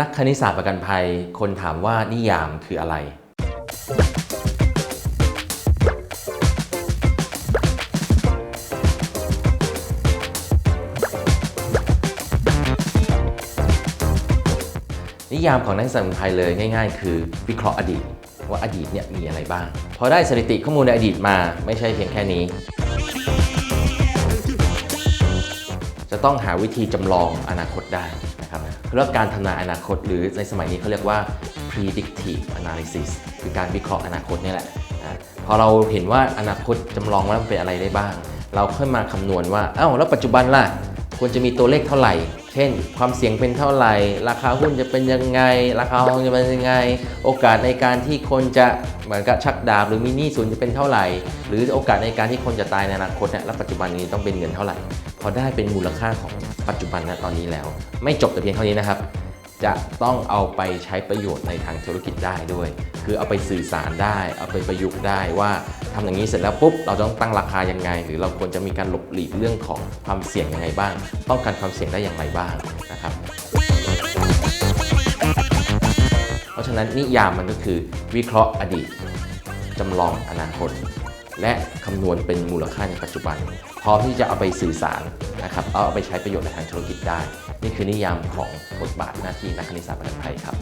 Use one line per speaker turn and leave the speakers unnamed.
นักคณิตศาสตร์ประกันภัย คนถามว่านิยามคืออะไร นิยามของนักคณิตศาสตร์ประกันภัยเลยง่าย ๆ คือวิเคราะห์อดีต ว่าอดีตเนี่ยมีอะไรบ้าง พอได้สถิติข้อมูลในอดีตมาไม่ใช่เพียงแค่นี้ จะต้องหาวิธีจำลองอนาคตได้ เรื่องการทำนายอนาคต หรือในสมัยนี้เขาเรียกว่า predictive analysis คือการวิเคราะห์อนาคตนี่แหละนะพอเราเห็นว่าอนาคตจำลองว่ามันเป็นอะไรได้บ้าง เราค่อยมาคำนวณว่า เอ้าแล้วปัจจุบันล่ะ ควรจะมีตัวเลขเท่าไหร่ เช่น ความเสี่ยงเป็นเท่าไหร่ ราคาหุ้นจะเป็นยังไง ราคาทองจะเป็นยังไง โอกาสในการที่คนจะเหมือนกับชักดาบหรือมีหนี้ศูนย์จะเป็นเท่าไหร่ หรือโอกาสในการที่คนจะตายในอนาคตเนี่ยและปัจจุบันนี้ต้องเป็นเงินเท่าไหร่ พอได้เป็นมูลค่าของปัจจุบันณตอนนี้แล้ว ไม่จบแต่เพียงเท่านี้นะครับ จะต้องเอาไปใช้ประโยชน์ในทางธุรกิจได้ด้วย คือเอาไปสื่อสารได้ เอาไปประยุกต์ได้ว่า ทำอย่างนี้เสร็จแล้วปุ๊บเราต้องตั้งราคายังไง หรือเราควรจะมีการหลบหลีกเรื่องของความเสี่ยงยังไงบ้าง ป้องกันความเสี่ยงได้อย่างไรบ้างนะครับ เพราะฉะนั้นนิยามมันก็คือวิเคราะห์อดีตจำลองอนาคต และคำนวณเป็นมูลค่าในปัจจุบัน พร้อมที่จะเอาไปสื่อสารนะครับเอาไปใช้ประโยชน์ในทางธุรกิจได้ นี่คือนิยามของบทบาทหน้าที่นักคณิตศาสตร์ประกันภัยครับ